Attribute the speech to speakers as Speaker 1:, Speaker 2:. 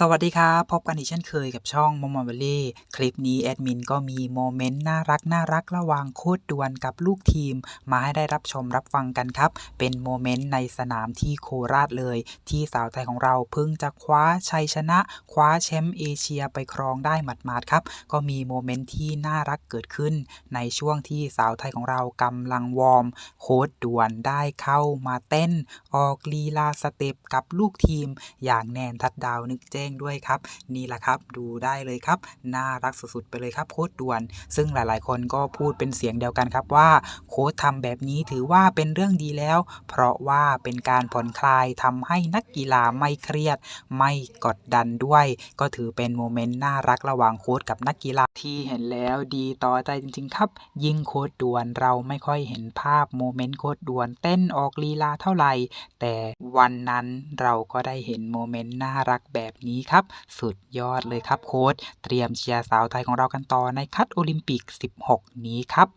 Speaker 1: สวัสดีครับ พบกันอีกเช่นเคยกับช่อง m o m o v a l l y คลิปนี้แอดมินก็มีโมเมนต์น่ารักน่ารักระหว่างโคตรดวนกับลูกทีม มาให้ได้รับชมรับฟังกันครับ เป็นโมเมนต์ในสนามที่โคราชเลย ที่สาวไทยของเราเพิ่งจะคว้าชัยชนะ คว้าแชมป์เอเชียไปครองได้หมาดๆครับ ก็มีโมเมนต์ที่น่ารักเกิดขึ้น ในช่วงที่สาวไทยของเรากำลังวอร์มโคดดวนได้เข้ามาเต้น ออกลีลาสเต็ปกับลูกทีม อย่างแนนทัดดาวนึกแจ้งด้วยครับ นี่แหละครับดูได้เลยครับ น่ารักสุดๆไปเลยครับโค้ดด่วน ซึ่งหลายๆ คนก็พูดเป็นเสียงเดียวกันครับว่าโค้ดทำแบบนี้ถือว่าเป็นเรื่องดีแล้ว เพราะว่าเป็นการผ่อนคลายทำให้นักกีฬาไม่เครียด ไม่กดดันด้วย ก็ถือเป็นโมเมนต์น่ารักระหว่างโค้ดกับนักกีฬาที่เห็นแล้วดีต่อใจจริง ๆ ครับ ยิ่งโค้ดด่วนเราไม่ค่อยเห็นภาพโมเมนต์โค้ดด่วนเต้นออกลีลาเท่าไหร่ แต่วันนั้นเราก็ได้เห็นโมเมนต์น่ารักแบบนี้ครับ สุดยอดเลยครับโค้ดเตรียมเชียร์สาวไทยของเรากันต่อในคัดโอลิมปิก 16 นี้ครับ